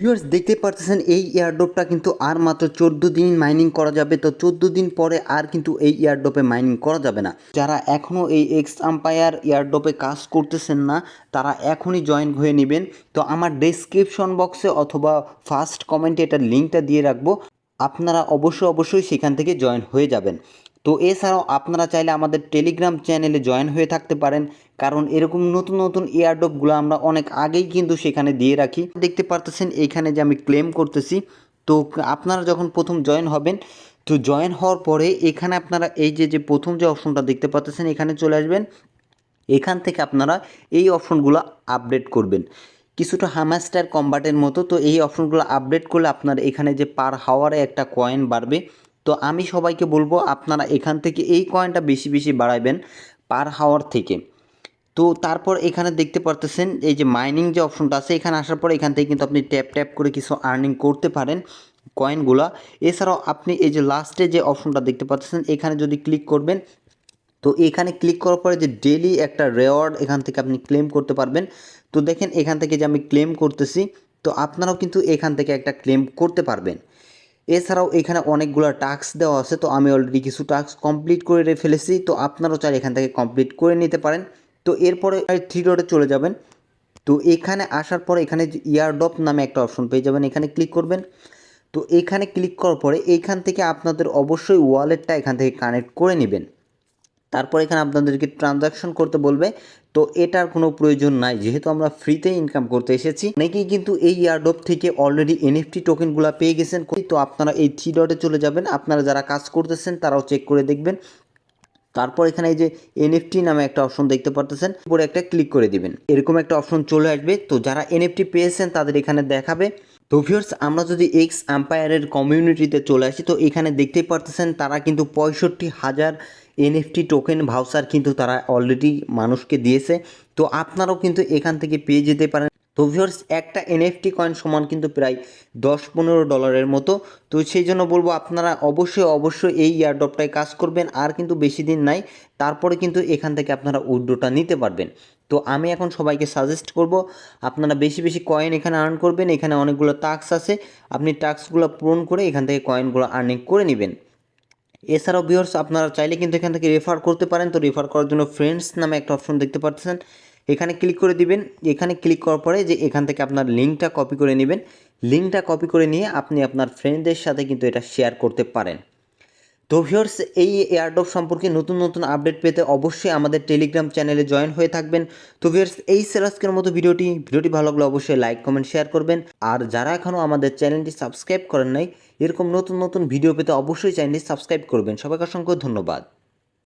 Viewers দেখতে পারতেছেন এই এয়ারড্রপটা কিন্তু আর মাত্র চোদ্দ দিন মাইনিং করা যাবে। তো চোদ্দ দিন পরে আর কিন্তু এই এয়ারড্রপে মাইনিং করা যাবে না। যারা এখনও এই এক্স আম্পায়ার এয়ারড্রপে কাজ করতেছেন না, তারা এখনই জয়েন হয়ে নেবেন। তো আমার ডেসক্রিপশন বক্সে অথবা ফার্স্ট কমেন্টে এটার লিঙ্কটা দিয়ে রাখব। আপনারা অবশ্যই অবশ্যই সেখান থেকে জয়েন হয়ে যাবেন। তো এছাড়াও আপনারা চাইলে আমাদের টেলিগ্রাম চ্যানেলে জয়েন হয়ে থাকতে পারেন। কারণ এরকম নতুন নতুন এয়ারড্রপগুলো আমরা অনেক আগেই কিন্তু সেখানে দিয়ে রাখি। দেখতে পারতেছেন এখানে যে আমি ক্লেম করতেছি। তো আপনারা যখন প্রথম জয়েন হবেন, তো জয়েন হওয়ার পরে এখানে আপনারা এই যে যে প্রথম যে অপশনটা দেখতে পাচ্ছেন এখানে চলে আসবেন। এখান থেকে আপনারা এই অপশনগুলো আপডেট করবেন। কিছুটা হামাস্টার কম্বাটের মতো। তো এই অপশনগুলো আপডেট করলে আপনার এখানে যে পার হাওয়ারে একটা কয়েন বাড়বে। তো আমি সবাইকে বলব, আপনারা এখান থেকে এই কয়েনটা বেশি বেশি বাড়াবেন পার হাওয়ার থেকে। তো তারপর এখানে দেখতে পারতেছেন, এই যে মাইনিং যে অপশনটা আছে, এখানে আসার পর এখান থেকে কিন্তু আপনি ট্যাপ ট্যাপ করে কিছু আর্নিং করতে পারেন কয়েনগুলা এছাড়াও আপনি এই যে লাস্টে যে অপশনটা দেখতে পাচ্ছেন এখানে যদি ক্লিক করবেন, তো এখানে ক্লিক করার পরে যে ডেলি একটা রেওয়ার্ড এখান থেকে আপনি ক্লেম করতে পারবেন। তো দেখেন, এখান থেকে যে আমি ক্লেম করতেছি, তো আপনারাও কিন্তু এখান থেকে একটা ক্লেম করতে পারবেন। এছাড়াও এখানে অনেকগুলো টাস্ক দেওয়া আছে, তো আমি অলরেডি কিছু টাস্ক কমপ্লিট করে ফেলেছি, তো আপনারাও চাই এখান থেকে কমপ্লিট করে নিতে পারেন। তো এরপরে থ্রি ডটে চলে যাবেন। তো এখানে আসার পরে এখানে ইয়ারডপ নামে একটা অপশন পেয়ে যাবেন, এখানে ক্লিক করবেন। তো এখানে ক্লিক করার পরে এইখান থেকে আপনাদের অবশ্যই ওয়ালেটটা এখান থেকে কানেক্ট করে নেবেন। তারপর এখানে আপনাদেরকে ট্রানজাকশন করতে বলবে। তো এটার কোনো প্রয়োজন নাই, যেহেতু আমরা ফ্রিতে ইনকাম করতে এসেছি। অনেকেই কিন্তু এই ইয়ারডপ থেকে অলরেডি এনএফটি টোকেনগুলো পেয়ে গেছেন। তো আপনারা এই থ্রি ডটে চলে যাবেন। আপনারা যারা কাজ করতেছেন, তারাও চেক করে দেখবেন। তারপর এখানে এই যে এনএফটি নামে একটা অপশন দেখতে পারতেছেন। উপরে একটা ক্লিক করে দিবেন। এরকম একটা অপশন চলে আসবে। তো যারা এনএফটি পেয়েছেন, তাদের এখানে দেখাবে। তো ভিউয়ার্স আমরা যদি এক্স আম্পায়ারের কমিউনিটিতে চলে আসি, তো এখানে দেখতেই পারতেছেন, তারা কিন্তু পঁয়ষট্টি হাজার এনএফটি টোকেন ভাউচার কিন্তু তারা অলরেডি মানুষকে দিয়েছে। তো আপনারাও কিন্তু এখান থেকে পেয়ে যেতে পারেন। তো ভিউয়ার্স একটা এনএফটি কয়েন সমান কিন্তু প্রায় দশ পনেরো ডলারের মতো। তো সেই জন্য বলব, আপনারা অবশ্যই অবশ্যই এই ইয়ারডপটায় কাজ করবেন। আর কিন্তু বেশি দিন নাই, তারপরে কিন্তু এখান থেকে আপনারা উইড্রোটা নিতে পারবেন। তো আমি এখন সবাইকে সাজেস্ট করব, আপনারা বেশি বেশি কয়েন এখানে আর্ন করবেন। এখানে অনেকগুলো টাস্ক আছে। আপনি টাস্কগুলো পূরণ করে এখান থেকে কয়েনগুলো আর্নিং করে নেবেন। এছাড়াও ভিউয়ার্স আপনারা চাইলে কিন্তু এখান থেকে রেফার করতে পারেন। তো রেফার করার জন্য ফ্রেন্ডস নামে একটা অপশন দেখতে পাচ্ছেন। এখানে ক্লিক করে দিবেন। এখানে ক্লিক করার পরে যে এখান থেকে আপনার লিঙ্কটা কপি করে নেবেন। লিঙ্কটা কপি করে নিয়ে আপনি আপনার ফ্রেন্ডদের সাথে কিন্তু এটা শেয়ার করতে পারেন। তো ভিউয়ার্স, এই এয়ারডপ সম্পর্কে নতুন নতুন আপডেট পেতে অবশ্যই আমাদের টেলিগ্রাম চ্যানেলে জয়েন হয়ে থাকবেন। তো ভিউয়ার্স, এই সেরাজকের মতো ভিডিওটি ভিডিওটি ভালো লাগলে অবশ্যই লাইক কমেন্ট শেয়ার করবেন। আর যারা এখনও আমাদের চ্যানেলটি সাবস্ক্রাইব করেন নাই, এরকম নতুন নতুন ভিডিও পেতে অবশ্যই চ্যানেলটি সাবস্ক্রাইব করবেন। সবাইকে অসংখ্য ধন্যবাদ।